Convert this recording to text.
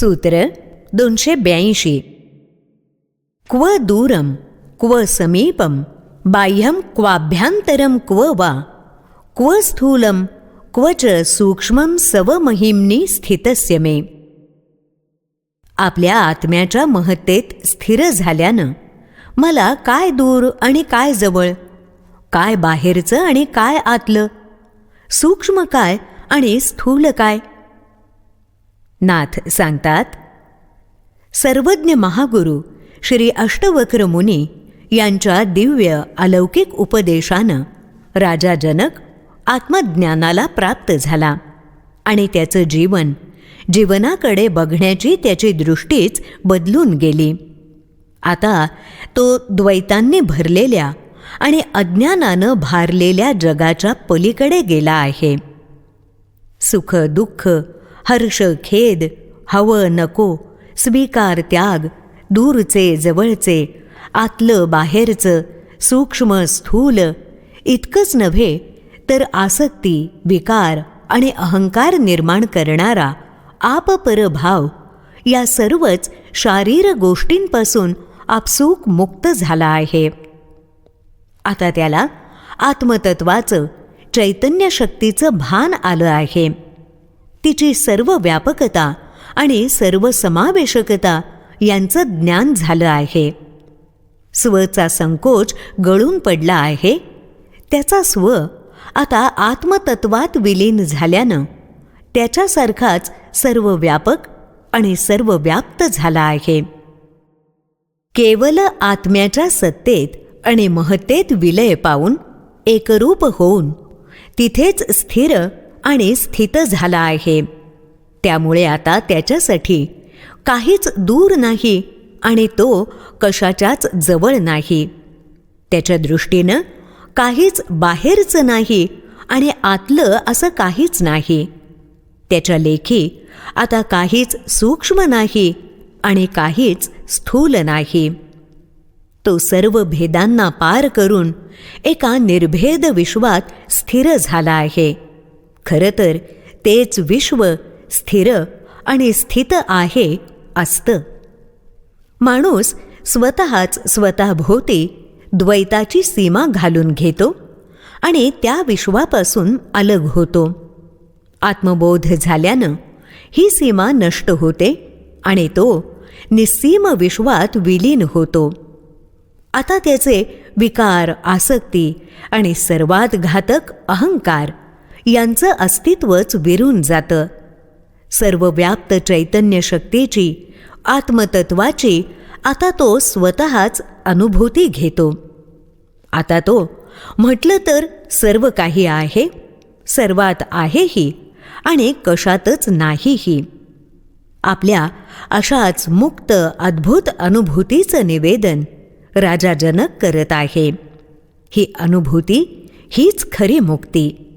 सूत्र दोनशे ब्याऐंशी क्व दूरम क्व समीपम बाह्यम क्वाभ्यांतरम क्व वा क्व स्थूलम क्व च सूक्ष्मम सवमहिमनी स्थितस्य मे आपल्या आत्म्याच्या महत्तेत स्थिर झाल्यानं मला काय दूर आणि काय जवळ काय बाहेरचं आणि काय आतलं सूक्ष्म काय आणि स्थूल काय नाथ सांगतात सर्वज्ञ महागुरु श्री अष्टवक्र मुनी यांच्या दिव्य अलौकिक उपदेशानं राजा जनक आत्मज्ञानाला प्राप्त झाला आणि त्याचं जीवन जीवनाकडे बघण्याची त्याची दृष्टीच बदलून गेली. आता तो द्वैतांनी भरलेल्या आणि अज्ञानानं भारलेल्या जगाच्या पलीकडे गेला आहे. सुख दुःख हर्ष खेद हवं नको स्वीकार त्याग दूरचे जवळचे आतलं बाहेरचं सूक्ष्म स्थूल इतकंच नव्हे तर आसक्ती विकार आणि अहंकार निर्माण करणारा आपपरभाव या सर्वच शारीर गोष्टींपासून आपसूक मुक्त झाला आहे. आता त्याला आत्मतत्वाचं चैतन्य शक्तीचं भान आलं आहे. तिची सर्व व्यापकता आणि सर्व समावेशकता यांचं ज्ञान झालं आहे. स्वचा संकोच गळून पडला आहे. त्याचा स्व आता आत्मतत्वात विलीन झाल्यानं त्याच्यासारखाच सर्व व्यापक आणि सर्व व्याप्त झाला आहे. केवल आत्म्याच्या सत्तेत आणि महत्तेत विलय पावून एकरूप होऊन तिथेच स्थिर आणि स्थित झाला आहे. त्यामुळे आता त्याच्यासाठी काहीच दूर नाही आणि तो कशाच्याच जवळ नाही. त्याच्या दृष्टीनं काहीच बाहेरचं नाही आणि आतलं असं काहीच नाही. त्याच्या लेखी आता काहीच सूक्ष्म नाही आणि काहीच स्थूल नाही. तो सर्व भेदांना पार करून एका निर्भेद विश्वात स्थिर झाला आहे. खरं तर तेच विश्व स्थिर आणि स्थित आहे असतं. माणूस स्वतःच स्वतःभोवती द्वैताची सीमा घालून घेतो आणि त्या विश्वापासून अलग होतो. आत्मबोध झाल्यानं ही सीमा नष्ट होते आणि तो निस्सीम विश्वात विलीन होतो. आता त्याचे विकार आसक्ती आणि सर्वात घातक अहंकार यांचं अस्तित्वच विरून जातं. सर्व व्याप्त चैतन्य शक्तीची आत्मतत्वाची आता तो स्वतःच अनुभूती घेतो. आता तो म्हटलं तर सर्व काही आहे सर्वात आहेही आणि कशातच नाहीही आपल्या अशाच मुक्त अद्भुत अनुभूतीचं निवेदन राजा जनक करत आहे. ही अनुभूती हीच खरी मुक्ती.